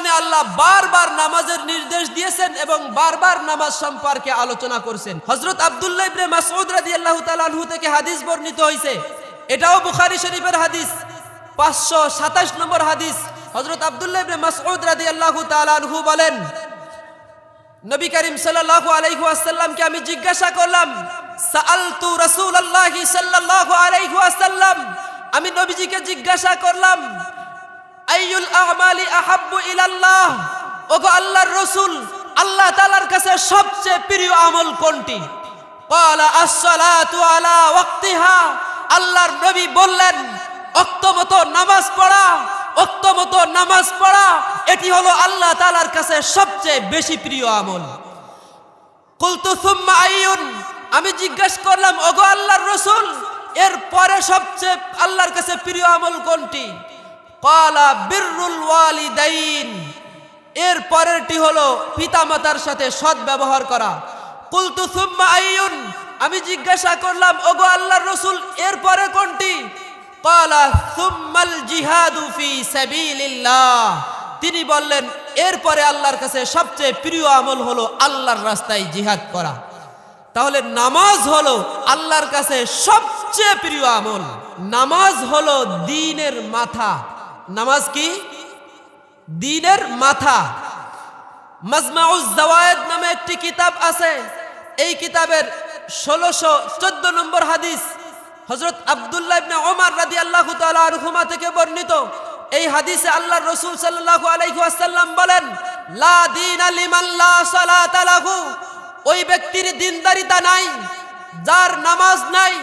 কোরআনে আল্লাহ বারবার নামাজের নির্দেশ দিয়েছেন এবং বারবার নামাজ সম্পর্কে আলোচনা করছেন। হজরত আব্দুল্লাহ ইবনে মাসউদ রাদিয়াল্লাহু তাআলা আনহু থেকে হাদিস বর্ণিত হয়েছে এটাও বুখারী শরীফের হাদিস, পাঁচশো সাতাশ নম্বর হাদিস। হজরত আব্দুল্লাহ ইবনে মাসউদ রাদিয়াল্লাহু তাআলা আনহু বলেন, নবী করিম সাল্লাল্লাহু আলাইহি ওয়াসাল্লামকে আমি জিজ্ঞাসা করলাম, সাআলতু রাসূলুল্লাহি সাল্লাল্লাহু আলাইহি ওয়াসাল্লাম? আমি নবীজিকে জিজ্ঞাসা করলাম আইয়ুল আমালি আহাব্বু ইলাল্লাহ? ওগো আল্লাহর রাসূল, আল্লাহ তাআলার কাছে সবচেয়ে প্রিয় আমল কোনটি? ক্বালা আস-সালাতু আলা ওয়াক্তিহা। আল্লাহর নবী বললেন, অক্তমতো নামাজ পড়া, অক্তমতো নামাজ পড়া, এটি হলো আল্লাহ তাআলার কাছে সবচেয়ে বেশি প্রিয় আমল। কুলতু সুম্মা আইয়ুন, আমি জিজ্ঞেস করলাম, ওগো আল্লাহর রসুল, এর পরে সবচেয়ে আল্লাহর কাছে প্রিয় আমল কোনটি? কালা বিররুল ওয়ালিদাইন। এর পরেরটি হলো পিতামাতার সাথে সৎ ব্যবহার করা। কুলতু সুম্মা আইয়ুন, আমি জিজ্ঞাসা করলাম, ওগো আল্লাহর রসুল, এর পরে কোনটি? কালা সুম্মাল জিহাদু ফি সাবিলিল্লাহ। তিনি বললেন এরপরে আল্লাহর কাছে সবচেয়ে প্রিয় আমল হলো আল্লাহর রাস্তায় জিহাদ করা। তাহলে নামাজ হলো আল্লাহর কাছে সবচেয়ে প্রিয় আমল। নামাজ হলো দিনের মাথা। নামাজ কি? দিনের মাথা। মাজমাউজ জাওয়ায়েদ নামে একটি কিতাব আছে। এই কিতাবের ষোলোশো চোদ্দ নম্বর হাদিস হজরত আবদুল্লাহ ইবনে ওমর রাদিয়াল্লাহু তাআলা আনহুমা থেকে বর্ণিত। এই হাদিসে আল্লাহর রাসূল সাল্লাল্লাহু আলাইহি ওয়াসাল্লাম বলেন, লা দীন ওই ব্যক্তির দিনদারিতা নাই, যার নামাজ নাই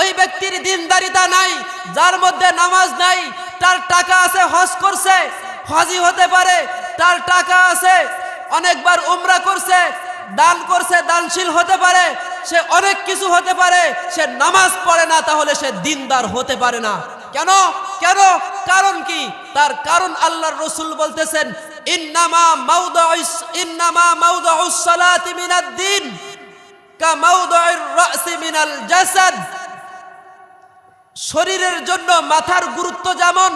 ওই ব্যক্তির দিনদারিতা নাই, যার মধ্যে নামাজ নাই, তার টাকা আছে, হজ করছে হজি হতে পারে, তার টাকা আছে, অনেকবার উমরা করছে, দান করছে, দানশীল হতে পারে, সে অনেক কিছু হতে পারে, সে নামাজ পড়ে না, তাহলে সে দিনদার হতে পারে না। কেন? কেন? কারণ কি? তার কারণ আল্লাহর রসুল বলতেছেন, ইন্নামা মাউদাউস ইন্নামা মাউদাউস সালাতি মিনাদ দিন, কা মাউদাউর রাসি মিনাল জাসাদ। শরীরের জন্য মাথার গুরুত্ব যেমন,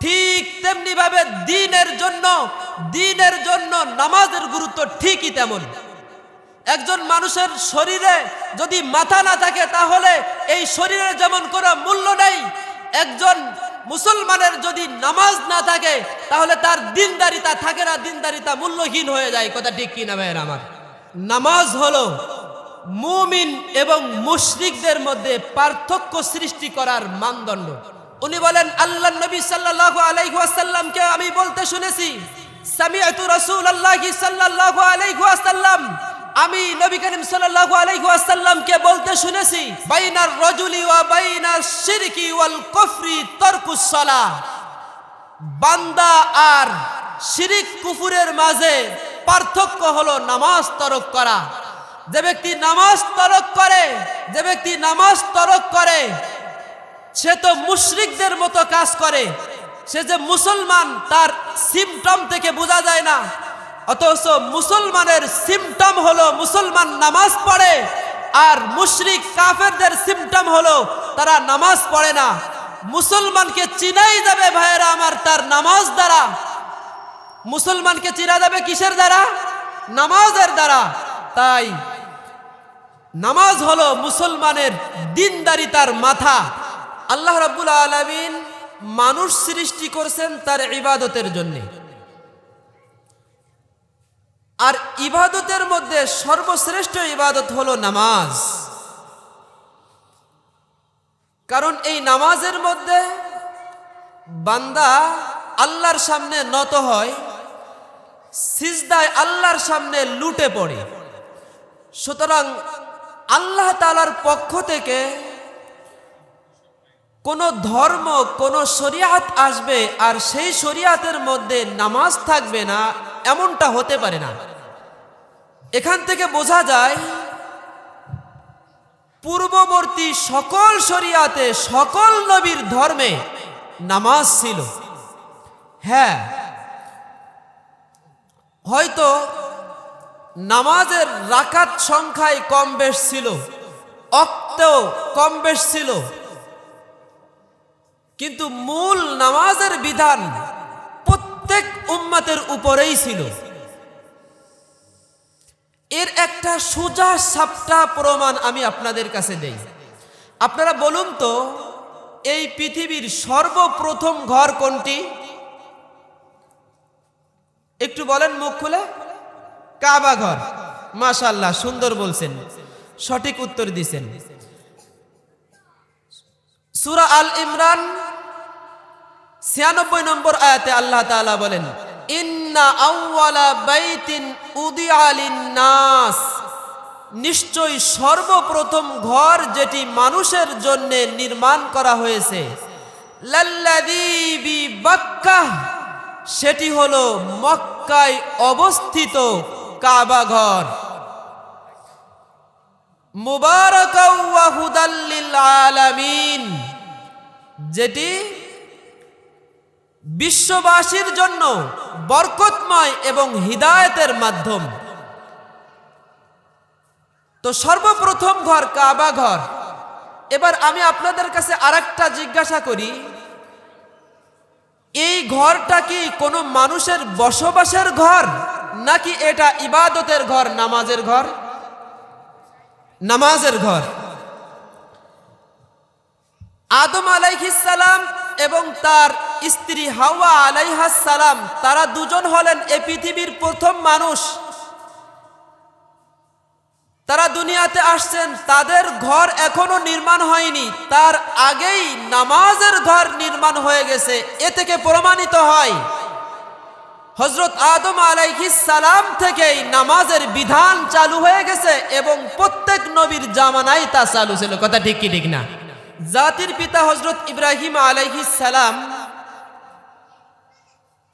ঠিক তেমনি ভাবে দিনের জন্য দিনের জন্য নামাজের গুরুত্ব ঠিকই তেমন। একজন মানুষের শরীরে যদি মাথা না থাকে, তাহলে এই শরীরের যেমন কোনো মূল্য নেই। একজন মুসলমানের যদি নামাজ না থাকে, তাহলে তার দিনদারিতা থাকে না, দিনদারিতা মূল্যহীন হয়ে যায়। কথা ঠিক কি না ভাইয়ের আমার? নামাজ হলো মুমিন এবং মুশরিকদের মধ্যে পার্থক্য সৃষ্টি করার মানদণ্ড। উনি বলেন, আল্লাহ নবী সাল্লাল্লাহু আলাইহি ওয়াসাল্লামকে আমি বলতে শুনেছি ওয়াসাল্লাম। আমি নবী করিম ওয়াসাল্লামকে বলতে শুনেছি, বাইনার রাজুলি ওয়া ওয়াল কুফরি বান্দা আর শিরিক কুফুরের মাঝে পার্থক্য হলো নামাজ তরক করা। যে ব্যক্তি নামাজ তরক করে, যে ব্যক্তি নামাজ তরক করে, সে তো মুশরিকদের মতো কাজ করে। সে যে মুসলমান, তার সিমটম থেকে বোঝা যায় না। অথচ মুসলমানের সিমটম হলো মুসলমান নামাজ পড়ে, আর মুশরিক কাফেরদের সিমটম হলো তারা নামাজ পড়ে না। মুসলমানকে চিনাই যাবে ভাইয়েরা আমার তার নামাজ দ্বারা। মুসলমানকে চিনা যাবে কিসের দ্বারা? নামাজের দ্বারা। তাই নামাজ হলো মুসলমানের দিনদারিতার মাথা। আল্লাহ রাব্বুল আলামিন মানুষ সৃষ্টি করছেন তার ইবাদতের জন্য। আর ইবাদতের মধ্যে সর্বশ্রেষ্ঠ ইবাদত হলো নামাজ। কারণ এই নামাজের মধ্যে বান্দা আল্লাহর সামনে নত হয়, সিজদায় আল্লাহর সামনে লুটে পড়ে। সুতরাং আল্লাহ তালার পক্ষ থেকে কোনো ধর্ম, কোনো শরিয়াত আসবে আর সেই শরিয়াতের মধ্যে নামাজ থাকবে না, এমনটা হতে পারে না। এখান থেকে বোঝা যায়, পূর্ববর্তী সকল শরিয়াতে সকল নবীর ধর্মে নামাজ ছিল। হ্যাঁ হয়তো নামাজের রাকাত সংখ্যায় কম বেশ ছিল, অক্তেও কম বেশ ছিল। কিন্তু মূল নামাজের বিধান প্রত্যেক উম্মতের উপরেই ছিল। এর একটা সোজা সাপটা প্রমাণ আমি আপনাদের কাছে দেই। আপনারা বলুন তো, এই পৃথিবীর সর্বপ্রথম ঘর কোনটি? একটু বলেন মুখ খুলে। কাবা ঘর। মাশাল্লাহ সুন্দর বলছেন। সঠিক উত্তর দিছেন। সুরা আল ইমরান, ছিয়ানব্বই নম্বর আয়াতে আল্লাহ তাআলা বলেন বাইতিন উদিআ লিন-নাস। নিশ্চয়ই সর্বপ্রথম ঘর যেটি মানুষের জন্য নির্মাণ করা হয়েছে সেটি হলো মক্কায় অবস্থিত কাবা ঘর। আলামিন। যেটি বিশ্ববাসীর জন্য বরকতময় এবং হিদায়তের মাধ্যম। তো সর্বপ্রথম ঘর কাবা ঘর। এবার আমি আপনাদের কাছে আরেকটা জিজ্ঞাসা করি, এই ঘরটা কি কোনো মানুষের বসবাসের ঘর? নাকি এটা ইবাদতের ঘর, নামাজের ঘর? নামাজের ঘর। আদম আলাইহিসালাম এবং তার স্ত্রী হাওয়া আলাইহাসালাম তারা দুজন হলেন এ পৃথিবীর প্রথম মানুষ। তারা দুনিয়াতে আসছেন, তাদের ঘর এখনও নির্মাণ হয়নি। তার আগেই নামাজের ঘর নির্মাণ হয়ে গেছে, এ থেকে প্রমাণিত হয়। হজরত আদম আলাইহিস সালাম থেকেই নামাজের বিধান চালু হয়ে গেছে এবং প্রত্যেক নবীর জামানাই তা চালু ছিল। কথা ঠিক কি ঠিক না? জাতির পিতা হজরত ইব্রাহিম আলাইহিস সালাম,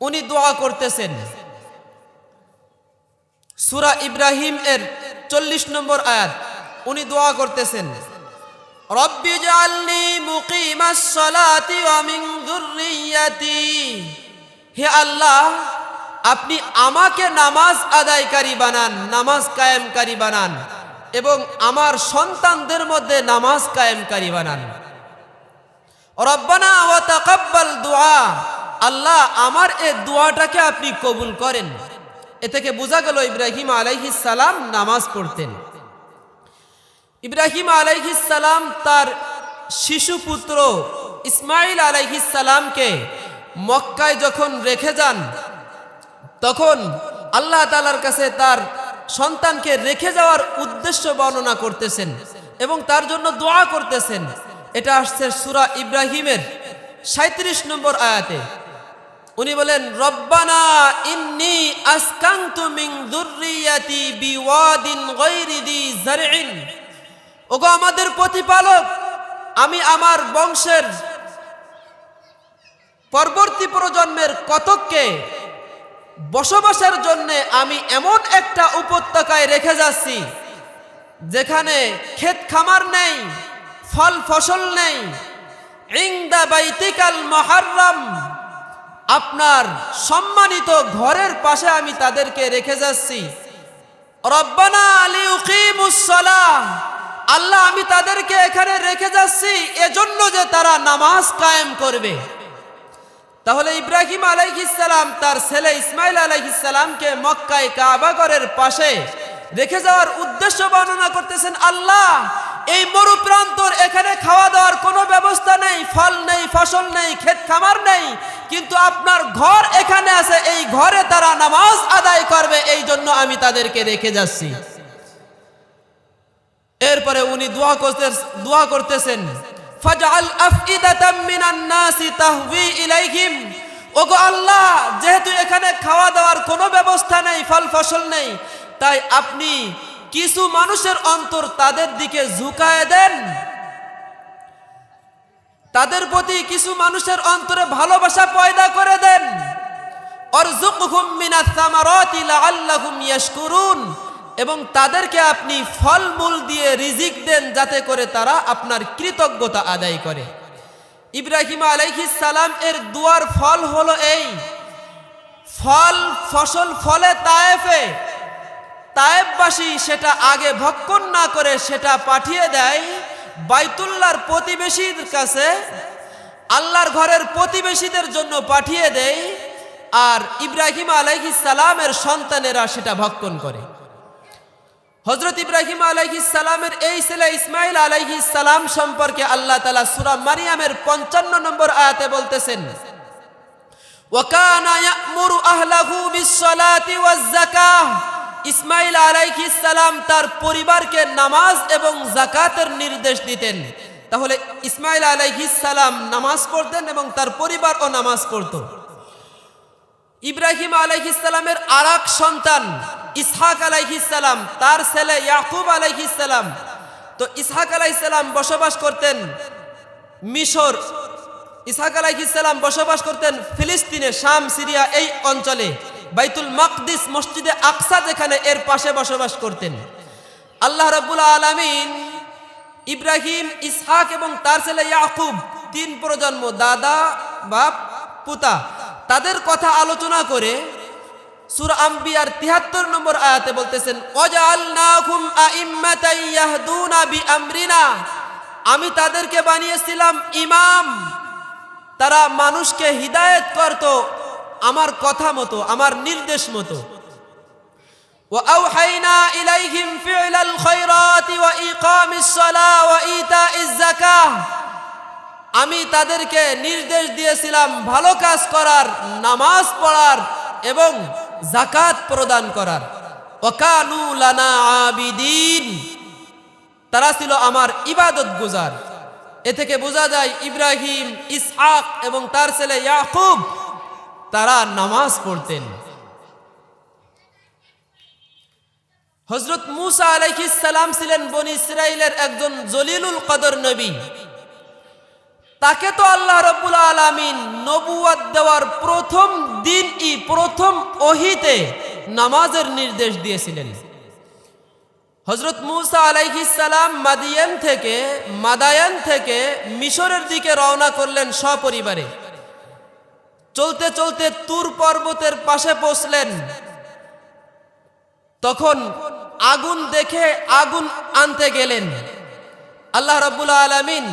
উনি দোয়া করতেছেন। সুরা ইব্রাহিম এর চল্লিশ নম্বর আয়াত, উনি দোয়া করতেছেন, রব্বি জালনি মুকিমাস সালাতি ওয়া মিন যুররিয়াতি। হে আল্লাহ আপনি আমাকে নামাজ আদায়কারী বানান, নামাজ কায়েমকারী বানান এবং আমার সন্তানদের মধ্যে নামাজ কায়েমকারী বানান। রব্বানা ওয়া তাকাব্বাল দুআ, আল্লাহ আমার এই দোয়াটাকে আপনি কবুল করেন। এ থেকে বোঝা গেল ইব্রাহিম সালাম নামাজ পড়তেন। ইব্রাহিম সালাম তার শিশু পুত্র ইসমাইল সালামকে মক্কায় যখন রেখে যান তখন আল্লাহ তালার কাছে তার সন্তানকে রেখে যাওয়ার উদ্দেশ্য বর্ণনা করতেছেন এবং তার জন্য দোয়া করতেছেন। এটা আসছে সুরা ইব্রাহিমের সাঁত্রিশ নম্বর আয়াতে। উনি বলেন, রব্বানা ইন্নি আসকান্তু মিন যুররিয়াতি বিওয়াদিন ওগো আমাদের প্রতিপালক, আমি আমার বংশের পরবর্তী প্রজন্মের কতককে বসবাসের জন্যে আমি এমন একটা উপত্যকায় রেখে যাচ্ছি, যেখানে ক্ষেত খামার নেই, ফল ফসল নেই। ইংদা বাইতিকাল মহারম, আপনার সম্মানিত ঘরের পাশে আমি তাদেরকে রেখে যাচ্ছি। রব্বানা আলী উকিমুসলাহ আল্লাহ আমি তাদেরকে এখানে রেখে যাচ্ছি, এজন্য যে তারা নামাজ কায়েম করবে। তাহলে ইব্রাহিম আলাইহিসালাম তার ছেলে ইসমাইল আলাইহিসালামকে মক্কায় কাবাগরের পাশে রেখে যাওয়ার উদ্দেশ্য বর্ণনা করতেছেন, আল্লাহ, এই মরু প্রান্তর এখানে খাওয়া দাওয়ার কোনো ব্যবস্থা নেই, ফল নেই, ফসল নেই, ক্ষেত খামার নেই, কিন্তু আপনার ঘর এখানে আছে, এই ঘরে তারা নামাজ আদায় করবে, এই জন্য আমি তাদেরকে রেখে যাচ্ছি। এরপরে উনি দোয়া করতে দোয়া করতেছেন ফাজআল আফইদাতাম মিনান নাসি তাহওয়ি ইলাইহিম। ওগো আল্লাহ, যেহেতু এখানে খাওয়া দাওয়ার কোনো ব্যবস্থা নেই, ফল ফসল নেই, তাই আপনি কিছু মানুষের অন্তর তাদের দিকে ঝুঁকায় দেন। তাদের প্রতি কিছু মানুষের অন্তরে ভালোবাসা পয়দা করে দেন। অরজুকহুম মিনাস সামারাতি লাআল্লাহুম ইয়াশকুরুন। এবং তাদেরকে আপনি ফলমূল দিয়ে রিজিক দেন যাতে করে তারা আপনার কৃতজ্ঞতা আদায় করে। ইব্রাহিম আলাইহিস সালাম এর দুয়ার ফল হলো এই। ফল, ফসল ফলে তায়েফে। তায়েববাসী সেটা আগে ভক্ষণ না করে সেটা পাঠিয়ে দেয় বাইতুল্লার প্রতিবেশীর কাছে, আল্লাহর ঘরের প্রতিবেশীদের জন্য পাঠিয়ে দেয়, আর ইব্রাহিম আলাইহিস সালামের সন্তানেরা সেটা ভক্ষণ করে। হজরত ইব্রাহিম সালামের এই ছেলে ইসমাইল সালাম সম্পর্কে আল্লাহ তালা সুরা মারিয়ামের পঞ্চান্ন নম্বর আয়াতে বলতেছেন ইসমাইল সালাম তার পরিবারকে নামাজ এবং জাকাতের নির্দেশ দিতেন। তাহলে ইসমাইল সালাম নামাজ পড়তেন এবং তার পরিবারও নামাজ পড়তো। ইব্রাহিম আলাইহিসালামের আর সন্তান ইসহাক আলাইহিসালাম তার ছেলে ইয়াকুব আলাইহিসালাম তো ইসহাক আলাইহিসালাম বসবাস করতেন মিশর। ইসহাক আলাইহিসালাম বসবাস করতেন ফিলিস্তিনে, শাম, সিরিয়া, এই অঞ্চলে। বাইতুল মাকদিস মসজিদে আকসা যেখানে এর পাশে বসবাস করতেন। আল্লাহ রাব্বুল আলামিন ইব্রাহিম, ইসহাক এবং তার ছেলে ইয়াকুব, তিন প্রজন্ম, দাদা, বাপ, পুতা, তাদের কথা আলোচনা করে সূরা আম্বিয়ার 73 নম্বর আয়াতে বলতেছেন ওয়াজআলনাহুম আইম্মাতান ইয়াহদুনা বিআমরিনা আমি তাদেরকে বানিয়েছিলাম ইমাম তারা মানুষকে হিদায়েত করত আমার কথা মতো আমার নির্দেশ মতো وأوحينا إليهم فعل الخيرات وإقام الصلاة وإيتاء الزكاة আমি তাদেরকে নির্দেশ দিয়েছিলাম ভালো কাজ করার নামাজ পড়ার এবং জাকাত প্রদান করার। ওকানু লানা আবিদিন। তারা ছিল আমার ইবাদত গুজার। এ থেকে বোঝা যায় ইব্রাহিম, ইসহাক এবং তার ছেলে ইয়াকুব, তারা নামাজ পড়তেন। হজরত মুসা আলাইহিস সালাম ছিলেন বনি ইসরাইলের একজন জলিলুল কদর নবী। তাকে তো আল্লাহ রব্বুল আলামিন নবুয়াত দেওয়ার প্রথম দিন ই প্রথম ওহিতে নামাজের নির্দেশ দিয়েছিলেন। হজরত মুসা সালাম মাদিয়ান থেকে, মাদায়ান থেকে মিশরের দিকে রওনা করলেন সপরিবারে। চলতে চলতে তুর পর্বতের পাশে পৌঁছলেন। তখন আগুন দেখে আগুন আনতে গেলেন। আল্লাহ রাব্বুল আলামিন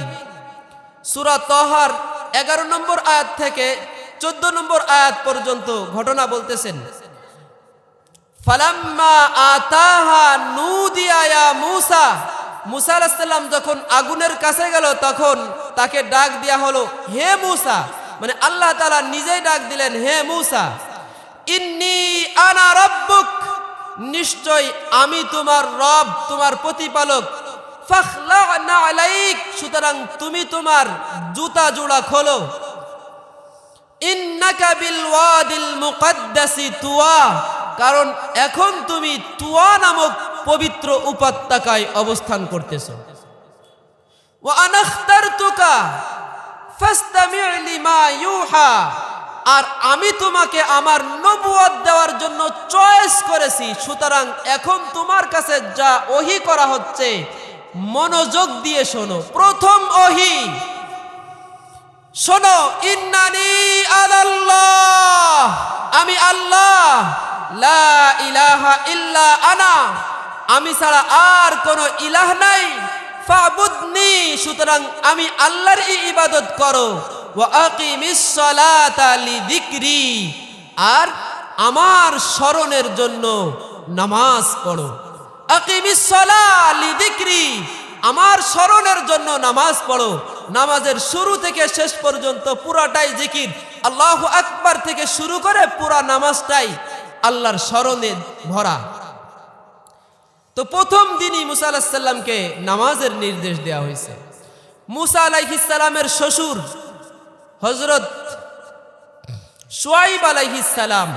সূরা তহার এগারো নম্বর আয়াত থেকে চোদ্দ নম্বর আয়াত পর্যন্ত ঘটনা বলতেছেন। ফালাম্মা আতাহা নুদিয়া মূসা। মুসা আলাইসাল্লাম যখন আগুনের কাছে গেল, তখন তাকে ডাক দেয়া হলো, হে মূসা! মানে আল্লাহ তাআলা নিজেই ডাক দিলেন, হে মূসা, ইন্নি আনা রব্বুক। নিশ্চয় আমি তোমার রব, তোমার প্রতিপালক সুতরাং তুমি তোমার জুতা জোড়া খোলো। কারণ এখন তুমি তুয়া নামক পবিত্র উপত্যকায় অবস্থান করতেছো। আর আমি তোমাকে আমার নবুয়ত দেওয়ার জন্য চয়েস করেছি, সুতরাং এখন তোমার কাছে যা ওহি করা হচ্ছে মনোযোগ দিয়ে শোনো। প্রথম ওহি। শোনো, ইন্নানি আল্লাহ আমি আল্লাহ। লা ইলাহা ইল্লা আনা। আমি ছাড়া আর কোনো ইলাহ নাই। ফাবুদনি, সুতরাং আমি আল্লাহর ইবাদত করো। আর আমার স্মরণের জন্য নামাজ পড়ো। আমার স্মরণের জন্য নামাজ পড়ো। নামাজের শুরু থেকে শেষ পর্যন্ত পুরাটাই জিকির। আল্লাহ আকবার থেকে শুরু করে পুরা নামাজটাই আল্লাহর স্মরণে ভরা। তো প্রথম দিনই মুসা আলাহিসাল্লামকে নামাজের নির্দেশ দেওয়া হয়েছে। মুসা আলাইহিসালামের শ্বশুর হজরত সোয়াইব আলাইহিসালাম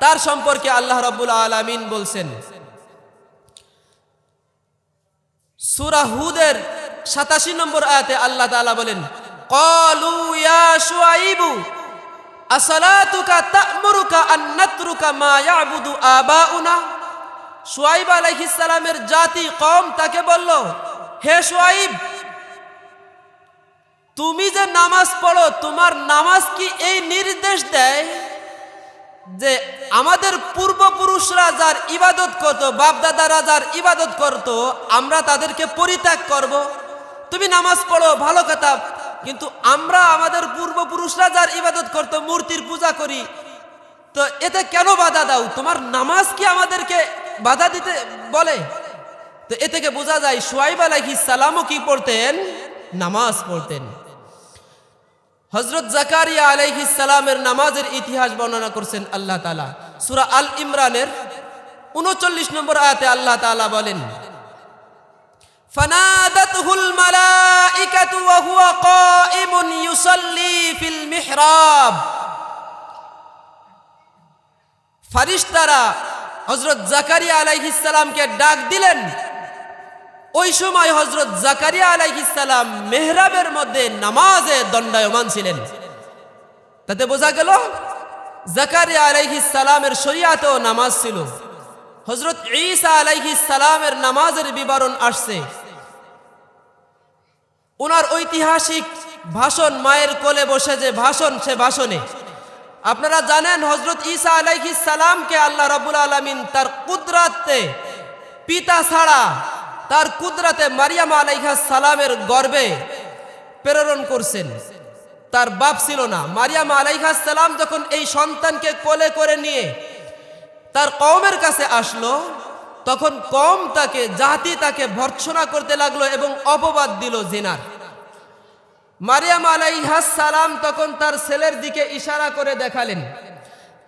তার সম্পর্কে আল্লাহ রাব্বুল আলামিন বলছেন সূরা হুদের 87 নম্বর আয়াতে আল্লাহ তাআলা বলেন ক্বালু ইয়া শুআইবু আসালাতুকা তা'মুরুকা আন নাতরুকা মা ইয়াবুদু আবাউনা? শুআইব আলাইহিস সালামের জাতি কম তাকে বলল, হে শুআইব, তুমি যে নামাজ পড়ো, তোমার নামাজ কি এই নির্দেশ দেয়? যে আমাদের পূর্বপুরুষরা যার ইবাদত করত, বাপদাদারা যার ইবাদত করত, আমরা তাদেরকে পরিত্যাগ করব। তুমি নামাজ পড়ো, ভালো কথা, কিন্তু আমরা আমাদের পূর্বপুরুষরা যার ইবাদত করত, মূর্তির পূজা করি, তো এতে কেন বাধা দাও? তোমার নামাজ কি আমাদেরকে বাধা দিতে বলে? তো এ থেকে বোঝা যায়, সোয়াইব আলাইহিস সালামও কি পড়তেন? নামাজ পড়তেন। হজরত জাকারিয়া আলাইহিস সালামের নামাজের ইতিহাস বর্ণনা করছেন আল্লাহ তালা সুরা আল ইমরানের উনচল্লিশ নম্বর আয়াতে আল্লাহ তালা বলেন فنادته الملائكة وهو قائم يصلي في المحراب ফারিস্তারা হজরত জাকারিয়া আলাইহিসালামকে ডাক দিলেন ওই সময় হজরত জাকারিয়া আলাইহিসালাম মেহরাবের মধ্যে নামাজে দণ্ডায়মান ছিলেন। তাতে বোঝা গেল, জাকারিয়া আলাইহিসালামের শরিয়াতেও নামাজ ছিল। হজরত ঈসা আলাইহিসালামের নামাজের বিবরণ আসছে। ওনার ঐতিহাসিক ভাষণ মায়ের কোলে বসে যে ভাষণ, সে ভাষণে। আপনারা জানেন হজরত ঈসা আলাইহিস সালামকে আল্লাহ রাবুল আলমিন তার কুদরাতে পিতা ছাড়া তার কুদরাতে মারিয়াম আলাইহা সালামের গর্বে প্রেরণ করছেন। তার বাপ ছিল না। মারিয়াম আলাইহাস সালাম যখন এই সন্তানকে কোলে করে নিয়ে তার কওমের কাছে আসলো, তখন কম তাকে, জাতি তাকে ভর্ৎসনা করতে লাগল এবং অপবাদ দিল জিনার। মারিয়াম আলাইহা সালাম তখন তার ছেলের দিকে ইশারা করে দেখালেন।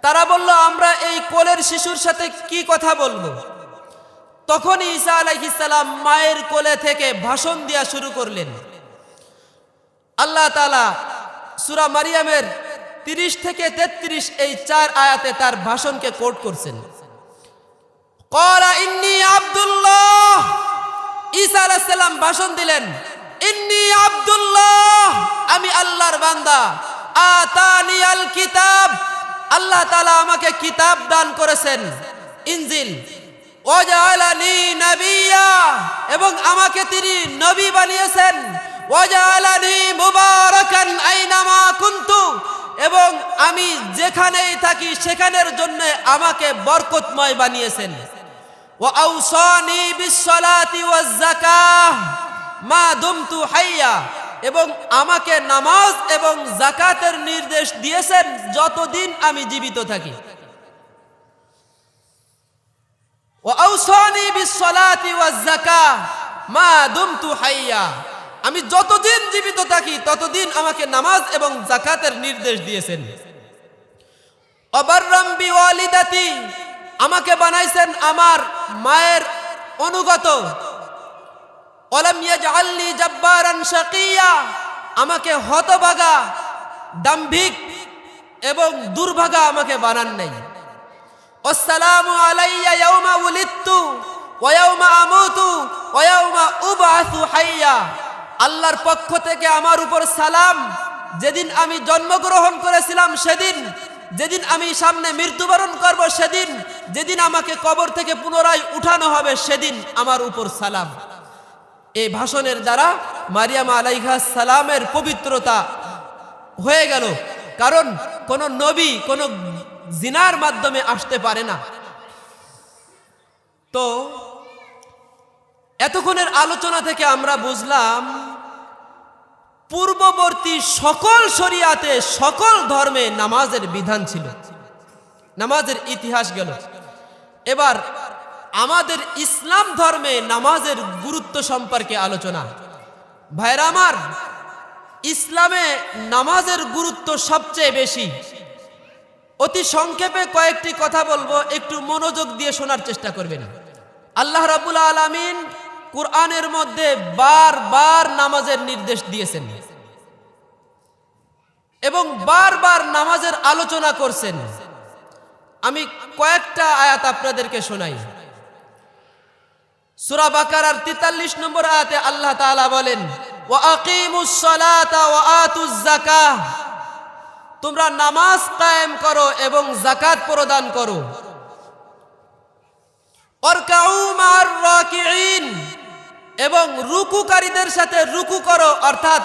তারা বলল, আমরা এই কোলের শিশুর সাথে কি কথা বলব? তখন ঈসা আলাইহিস সালাম মায়ের কোলে থেকে ভাষণ দেওয়া শুরু করলেন। আল্লাহ তালা সুরা মারিয়ামের তিরিশ থেকে তেত্রিশ এই চার আয়াতে তার ভাষণকে কোট করছেন। কলা ইন্নি আব্দুল্লাহ। ঈসা আলাইহিস সালাম ভাষণ দিলেন, ইন্নি আব্দুল্লাহ, আমি আল্লাহর বান্দা। আতানি আল কিতাব। আল্লাহ তাআলা আমাকে কিতাব দান করেছেন, ইনজিল। এবং আমাকে তিনি নবী বানিয়েছেন। আইনামা এবং আমি যেখানেই থাকি সেখানের জন্য আমাকে বরকতময় বানিয়েছেন। যাকাহ মা দুমতু হাইয়া। এবং আমাকে নামাজ এবং জাকাতের নির্দেশ দিয়েছেন যতদিন আমি জীবিত থাকি। ও আউসানি বিসসালাতি ওয়াজ যাকাহ মা দুমতু হাইয়া আমি যতদিন জীবিত থাকি, ততদিন আমাকে নামাজ এবং জাকাতের নির্দেশ দিয়েছেন। অবাররাম বিওয়ালিদাতি, আমাকে বানাইছেন আমার মায়ের অনুগত। অলাম ইয়াজআলনি জাব্বারান শাকিয়া, আমাকে হতভাগা, দাম্ভিক এবং দুর্ভাগা আমাকে বানান নাই। আসসালামু আলাইয়া ইয়াউমা উলিদতু ওয়া ইয়াউমা আমুতু ওয়া ইয়াউমা উবআসু হাইয়া আল্লাহর পক্ষ থেকে আমার উপর সালাম। যেদিন আমি জন্মগ্রহণ করেছিলাম সেদিন, যেদিন আমি সামনে মৃত্যুবরণ করব সেদিন, যেদিন আমাকে কবর থেকে পুনরায় উঠানো হবে সেদিন আমার উপর সালাম। এই ভাষণের দ্বারা মারিয়াম আলাইহা সালামের পবিত্রতা হয়ে গেল। কারণ কোন নবী, কোন জিনার মাধ্যমে আসতে পারে না। তো এতক্ষণের আলোচনা থেকে আমরা বুঝলাম, পূর্ববর্তী সকল শরিয়াতে সকল ধর্মে নামাজের বিধান ছিল। নামাজের ইতিহাস গেল। এবার আমাদের ইসলাম ধর্মে নামাজের গুরুত্ব সম্পর্কে আলোচনা। ভাইরা আমার, ইসলামে নামাজের গুরুত্ব সবচেয়ে বেশি। অতি সংক্ষেপে কয়েকটি কথা বলব, একটু মনোযোগ দিয়ে শোনার চেষ্টা করবেন। আল্লাহ রাবুল আলমিন কোরআনের মধ্যে বারবার নামাজের নির্দেশ দিয়েছেন। এবং বারবার নামাজের আলোচনা করছেন। আমি কয়েকটা আয়াত আপনাদেরকে শোনাই। সুরা বাকারার তেতাল্লিশ নম্বর আয়াতে আল্লাহ তাআলা বলেন, ওয়া ওয়া তোমরা নামাজ কায়েম করো এবং জাকাত প্রদান করো। এবং রুকুকারীদের সাথে রুকু করো, অর্থাৎ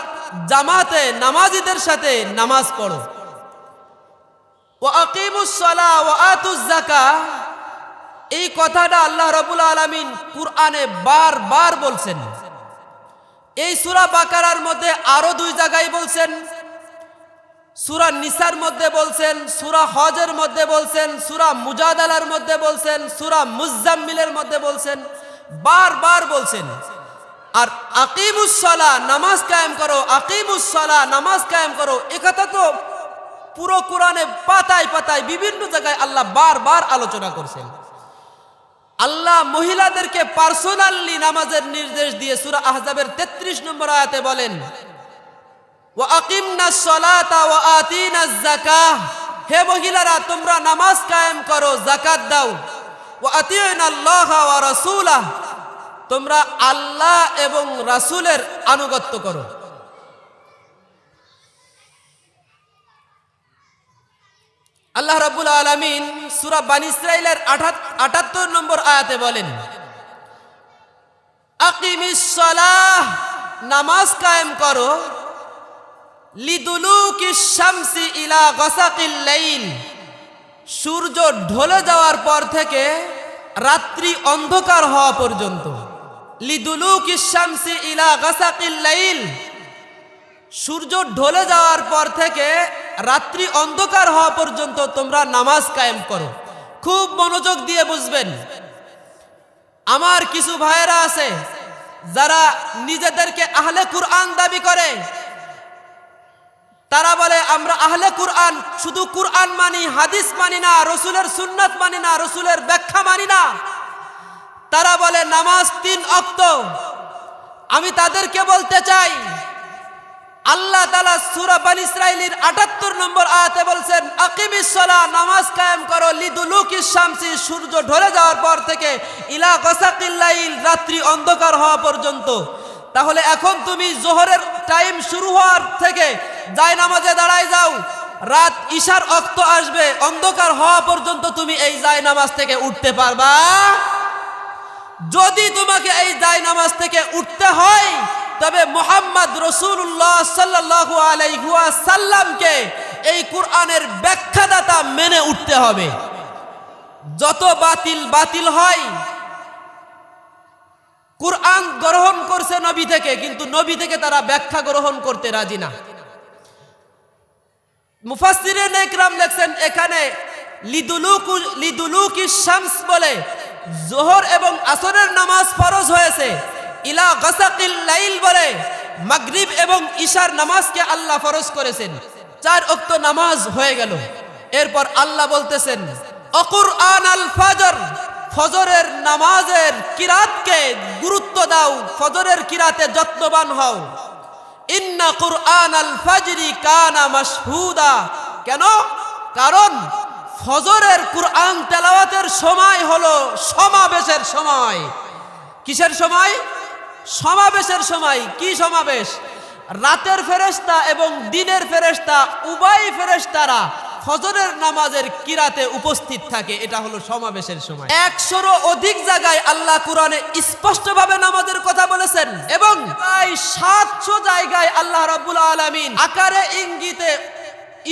জামাতে নামাজিদের সাথে নামাজ পড়ো। এই কথাটা আল্লাহ রাবুল আলমিন কুরআনে বারবার বলছেন। এই সুরা বাকারার মধ্যে আরও দুই জায়গায় বলছেন সুরা নিসার মধ্যে বলছেন, সুরা হজের মধ্যে বলছেন, সুরা মুজাদালার মধ্যে বলছেন, সুরা মুজাম্মিলের মধ্যে বলছেন বারবার বলছেন। আর আকিমুসলা নামাজ কায়েম করো আকিমুসলা নামাজ কায়েম করো, একথা তো পুরো কোরআনে পাতায় পাতায় বিভিন্ন জায়গায় আল্লাহ বারবার আলোচনা করছেন। আল্লাহ মহিলাদেরকে পার্সোনালি নামাজের নির্দেশ দিয়ে সুরা আহজাবের ৩৩ নম্বর আয়াতে বলেন ওয়া আকিমনা সলাতা ওয়া আতিনা যাকাহ। হে মহিলারা, তোমরা নামাজ কায়েম করো, যাকাত দাও। রাসূলাহ। তোমরা আল্লাহ এবং রাসূলের আনুগত্য করো। আল্লাহ রাব্বুল আলামিন সূরা বানী ইসরাইলের 78 নম্বর আয়াতে বলেন, আকিমিস সালাহ, নামাজ কায়েম করো শামসি ইলা সূর্য ঢলে যাওয়ার পর থেকে রাত্রি অন্ধকার হওয়া পর্যন্ত। লিদুলুকি শামসি ইলা লাইল। সূর্য ঢলে যাওয়ার পর থেকে রাত্রি অন্ধকার হওয়া পর্যন্ত তোমরা নামাজ কায়েম করো। খুব মনোযোগ দিয়ে বুঝবেন। আমার কিছু ভাইয়েরা আছে, যারা নিজেদেরকে আহলে কুরআন দাবি করে। তারা বলে, আমরা আহলে কুরআন, শুধু কুরআন মানি, হাদিস মানি না, রসুলের সুন্নত মানি না, রসুলের ব্যাখ্যা মানি না। তারা বলে, নামাজ তিন অক্ত। আমি তাদেরকে বলতে চাই, আল্লাহ তালা সুরা বান ইসরাইলির আটাত্তর নম্বর আয়াতে বলছেন আকিমিস সালা নামাজ কায়েম করো, লিদুলুকি শামসি, সূর্য ঢলে যাওয়ার পর থেকে ইলা গসাকিল্লাইল রাত্রি অন্ধকার হওয়া পর্যন্ত। তাহলে এখন তুমি জোহরের টাইম শুরু হওয়ার থেকে যাই নামাজে দাঁড়ায় যাও, রাত ঈশার অক্ত আসবে, অন্ধকার হওয়া পর্যন্ত তুমি এই যাই নামাজ থেকে উঠতে পারবা। যদি তোমাকে এই যাই নামাজ থেকে উঠতে হয়, তবে মোহাম্মদ রসুল্লাহ সাল্লাহু আলাইহুয়া সাল্লামকে এই কোরআনের ব্যাখ্যাদাতা মেনে উঠতে হবে। যত বাতিল বাতিল হয়, কোরআন গ্রহণ করছে নবী থেকে, কিন্তু নবী থেকে তারা ব্যাখ্যা গ্রহণ করতে রাজি না। মুফাসসিরিন একরাম লেখছেন, এখানে লিদুলুকু লিদুলুকি শামস বলে, জোহর এবং আসরের নামাজ ফরজ হয়েছে। ইলা গাসাকিল লাইল বলে, মাগরিব এবং ঈশার নামাজকে আল্লাহ ফরজ করেছেন। চার অক্ত নামাজ হয়ে গেল। এরপর আল্লাহ বলতেছেন অকুরআন আল ফাজর, ফজরের নামাজের কিরাতকে গুরুত্ব দাও, ফজরের কিরাতে যত্নবান হও। ইন্না কুরআন আল ফাজরি কানা মাশহুদা। কেন? কারণ ফজরের কুরআন তেলাওয়াতের সময় হলো সমাবেশের সময়। কিসের সময়? সমাবেশের সময়। কি সমাবেশ? রাতের ফেরেশতা এবং দিনের ফেরেশতা, উভয় ফেরেশতারা ফজরের নামাজের কিরাতে উপস্থিত থাকে। এটা হলো সমাবেশের সময়। একশোরও অধিক জায়গায় আল্লাহ কোরআনে স্পষ্টভাবে নামাজের কথা বলেছেন। এবং প্রায় সাতশো জায়গায় আল্লাহ রাব্বুল আলামিন আকারে ইঙ্গিতে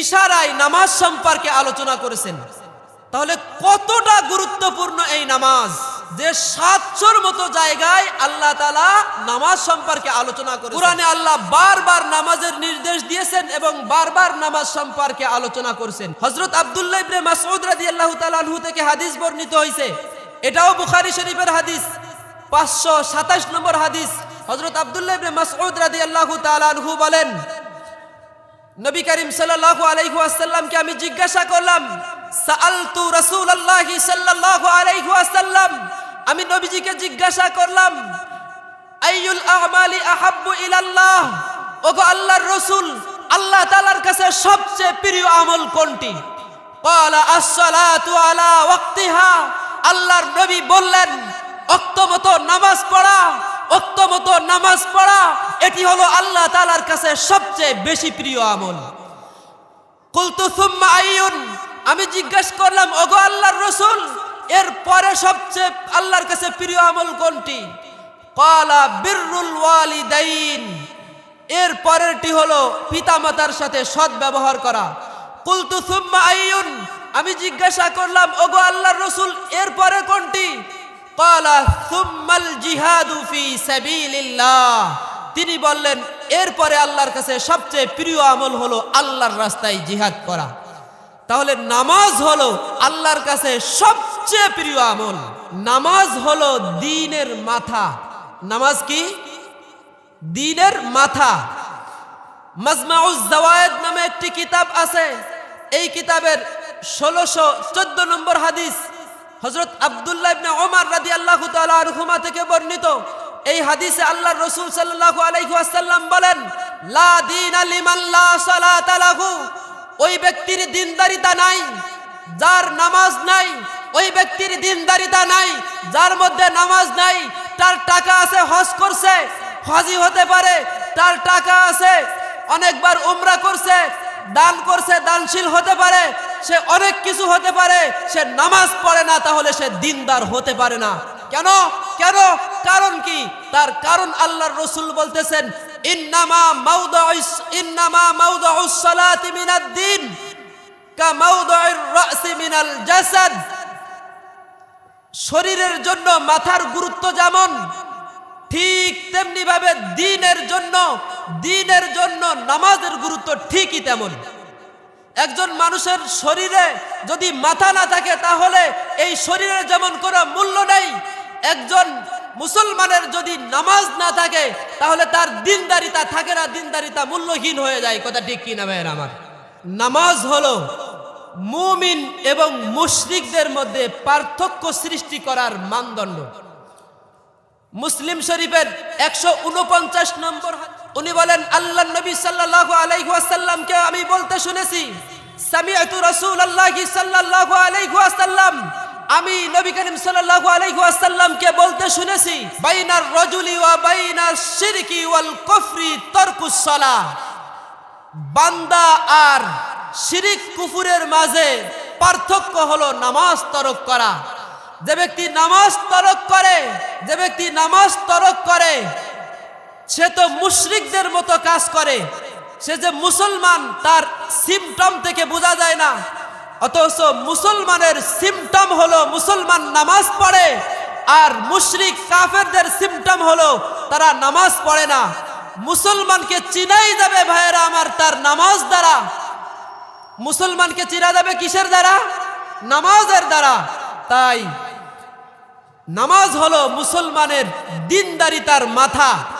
ইশারায় নামাজ সম্পর্কে আলোচনা করেছেন। তাহলে কতটা গুরুত্বপূর্ণ এই নামাজ? যে সাতশোর মতো জায়গায় আল্লাহ তালা নামাজ সম্পর্কে আলোচনা করে কোরআনে আল্লাহ বারবার নামাজের নির্দেশ দিয়েছেন এবং বারবার নামাজ সম্পর্কে আলোচনা করছেন। হজরত আব্দুল্লাহ ইবনে মাসউদ রাদিয়াল্লাহু তাআলা আনহু থেকে হাদিস বর্ণিত হয়েছে এটাও বুখারী শরীফের হাদিস। পাঁচশো সাতাশ নম্বর হাদিস। হজরত আব্দুল্লাহ ইবনে মাসউদ রাদিয়াল্লাহু তাআলা আনহু বলেন, নবী করিম সাল্লাল্লাহু আলাইহি ওয়াসাল্লামকে আমি জিজ্ঞাসা করলাম, সাআলতু রাসূলুল্লাহি সাল্লাল্লাহু আলাইহি ওয়াসাল্লাম? আমি নবীজিকে জিজ্ঞাসা করলাম, আইয়ুল আমালি আহাব্বু ইলাল্লাহ? ওগো আল্লাহর রাসূল, আল্লাহ তাআলার কাছে সবচেয়ে প্রিয় আমল কোনটি? ক্বালা আস-সালাতু আলা ওয়াক্তিহা। আল্লাহর নবী বললেন অক্তমতো নামাজ পড়া অক্তমতো নামাজ পড়া, এটি হলো আল্লাহ তালার কাছে সবচেয়ে বেশি প্রিয় আমল। কুলতু সুম্মা আইয়ুন, আমি জিজ্ঞেস করলাম, ওগো আল্লাহর রসুল, এর পরে সবচেয়ে আল্লাহর কাছে প্রিয় আমল কোনটি? কালা বিররুল ওয়ালিদাইন, এর পরেরটি হলো পিতামাতার সাথে সৎ ব্যবহার করা। কুলতু সুম্মা আইয়ুন আমি জিজ্ঞাসা করলাম, ওগো আল্লাহর রসুল, এর পরে কোনটি? তিনি বললেন এরপরে আল্লাহর কাছে সবচেয়ে প্রিয় আমল হলো আল্লাহর রাস্তায় জিহাদ করা। তাহলে নামাজ হলো আল্লাহর কাছে সবচেয়ে প্রিয় আমল। নামাজ হলো দিনের মাথা। নামাজ কি? দিনের মাথা। মাজমাউজ জাওয়ায়েদ নামে একটি কিতাব আছে। এই কিতাবের ষোলোশো চোদ্দ নম্বর হাদিস হজরত আবদুল্লাহ ইবনে ওমর রাদিয়াল্লাহু তাআলা আনহুমা থেকে বর্ণিত। এই হাদিসে আল্লাহর রাসূল সাল্লাল্লাহু আলাইহুয়াসাল্লাম বলেন, লা দীনা সালাতা ওই ব্যক্তির দিনদারিতা নাই, যার নামাজ নাই, ওই ব্যক্তির দিনদারিতা নাই, যার মধ্যে নামাজ নাই, তার টাকা আছে, হজ করছে, হজি হতে পারে, তার টাকা আছে, অনেকবার উমরা করছে দান করছে, দানশীল হতে পারে, সে অনেক কিছু হতে পারে, সে নামাজ পড়ে না, তাহলে সে দিনদার হতে পারে না। কেন? কেন? কারণ কি? তার কারণ আল্লাহর রসুল বলতেছেন, ইন্নামা মাউদাউস ইন্নামা মাউদাউস সালাতি মিনাদ দিন কা মাউদাউর রাসি মিনাল জাসাদ। শরীরের জন্য মাথার গুরুত্ব যেমন, ঠিক তেমনি ভাবে দিনের জন্য দিনের জন্য নামাজের গুরুত্ব ঠিকই তেমন। একজন মানুষের শরীরে যদি মাথা না থাকে, তাহলে এই শরীরের যেমন কোনো মূল্য নেই, একজন মুসলমানের যদি নামাজ না থাকে, তাহলে তার দিনদারিতা থাকে না, দিনদারিতা মূল্যহীন হয়ে যায়। কথা ঠিক কি না ভাইয়ের আমার? নামাজ হলো মুমিন এবং মুশরিকদের মধ্যে পার্থক্য সৃষ্টি করার মানদণ্ড। মুসলিম শরীফের একশো উনপঞ্চাশ নম্বর হাদিস। উনি বলেন, আল্লাহ নবী সাল্লাল্লাহু আলাইহি ওয়াসাল্লামকে আমি বলতে শুনেছি, সামিআতু রাসূলুল্লাহি সাল্লাল্লাহু আলাইহি ওয়াসাল্লাম, আমি নবী করিম সাল্লাল্লাহু আলাইহি ওয়াসাল্লামকে বলতে শুনেছি, বাইনার রাজুলি ওয়া বাইনার শিরকি ওয়াল কুফরি তারকুস সালাহ। বান্দা আর শিরিক কুফুরের মাঝে পার্থক্য হলো নামাজ তরক করা। যে ব্যক্তি নামাজ তরক করে, যে ব্যক্তি নামাজ তরক করে সে তো মুশরিকদের মতো কাজ করে। সে যে মুসলমান, তার সিমটম থেকে বোঝা যায় না। অথচ মুসলমানের সিমটম হলো মুসলমান নামাজ পড়ে, আর মুশরিক কাফেরদের সিমটম হলো তারা নামাজ পড়ে না। মুসলমানকে চিনাই যাবে ভাইয়েরা আমার তার নামাজ দ্বারা। মুসলমানকে চিনা যাবে কিসের দ্বারা? নামাজের দ্বারা। তাই নামাজ হলো মুসলমানের দিনদারিতার মাথা।